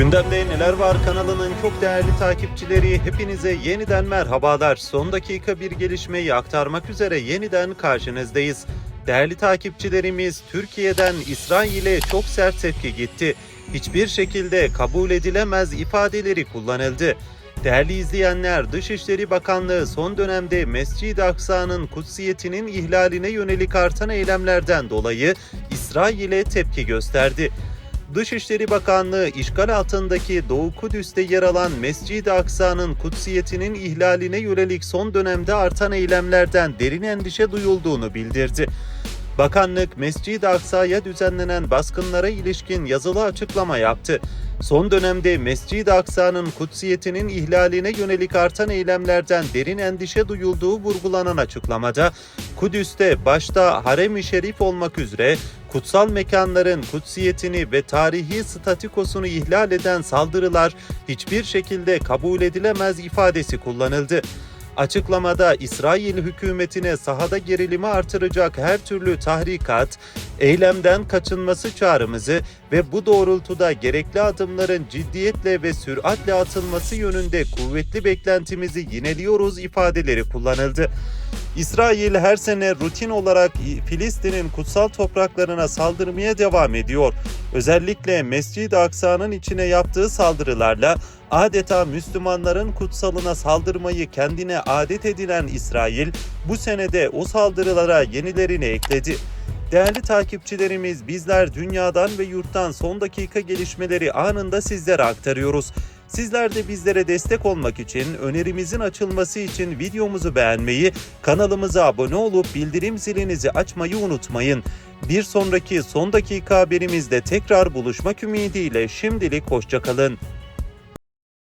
Gündemde neler var kanalının çok değerli takipçileri hepinize yeniden merhabalar. Son dakika bir gelişmeyi aktarmak üzere yeniden karşınızdayız. Değerli takipçilerimiz Türkiye'den İsrail'e çok sert tepki gitti. Hiçbir şekilde kabul edilemez ifadeleri kullanıldı. Değerli izleyenler, Dışişleri Bakanlığı son dönemde Mescid-i Aksa'nın kutsiyetinin ihlaline yönelik artan eylemlerden dolayı İsrail'e tepki gösterdi. Dışişleri Bakanlığı işgal altındaki Doğu Kudüs'te yer alan Mescid-i Aksa'nın kutsiyetinin ihlaline yönelik son dönemde artan eylemlerden derin endişe duyulduğunu bildirdi. Bakanlık Mescid-i Aksa'ya düzenlenen baskınlara ilişkin yazılı açıklama yaptı. Son dönemde Mescid-i Aksa'nın kutsiyetinin ihlaline yönelik artan eylemlerden derin endişe duyulduğu vurgulanan açıklamada, Kudüs'te başta Harem-i Şerif olmak üzere kutsal mekanların kutsiyetini ve tarihi statükosunu ihlal eden saldırılar hiçbir şekilde kabul edilemez ifadesi kullanıldı. Açıklamada İsrail hükümetine sahada gerilimi artıracak her türlü tahrikat, eylemden kaçınması çağrımızı ve bu doğrultuda gerekli adımların ciddiyetle ve süratle atılması yönünde kuvvetli beklentimizi yineliyoruz ifadeleri kullanıldı. İsrail her sene rutin olarak Filistin'in kutsal topraklarına saldırmaya devam ediyor. Özellikle Mescid-i Aksa'nın içine yaptığı saldırılarla adeta Müslümanların kutsalına saldırmayı kendine adet edinen İsrail bu senede o saldırılara yenilerini ekledi. Değerli takipçilerimiz bizler dünyadan ve yurttan son dakika gelişmeleri anında sizlere aktarıyoruz. Sizler de bizlere destek olmak için, önerimizin açılması için videomuzu beğenmeyi, kanalımıza abone olup bildirim zilinizi açmayı unutmayın. Bir sonraki son dakika haberimizde tekrar buluşmak ümidiyle şimdilik hoşçakalın.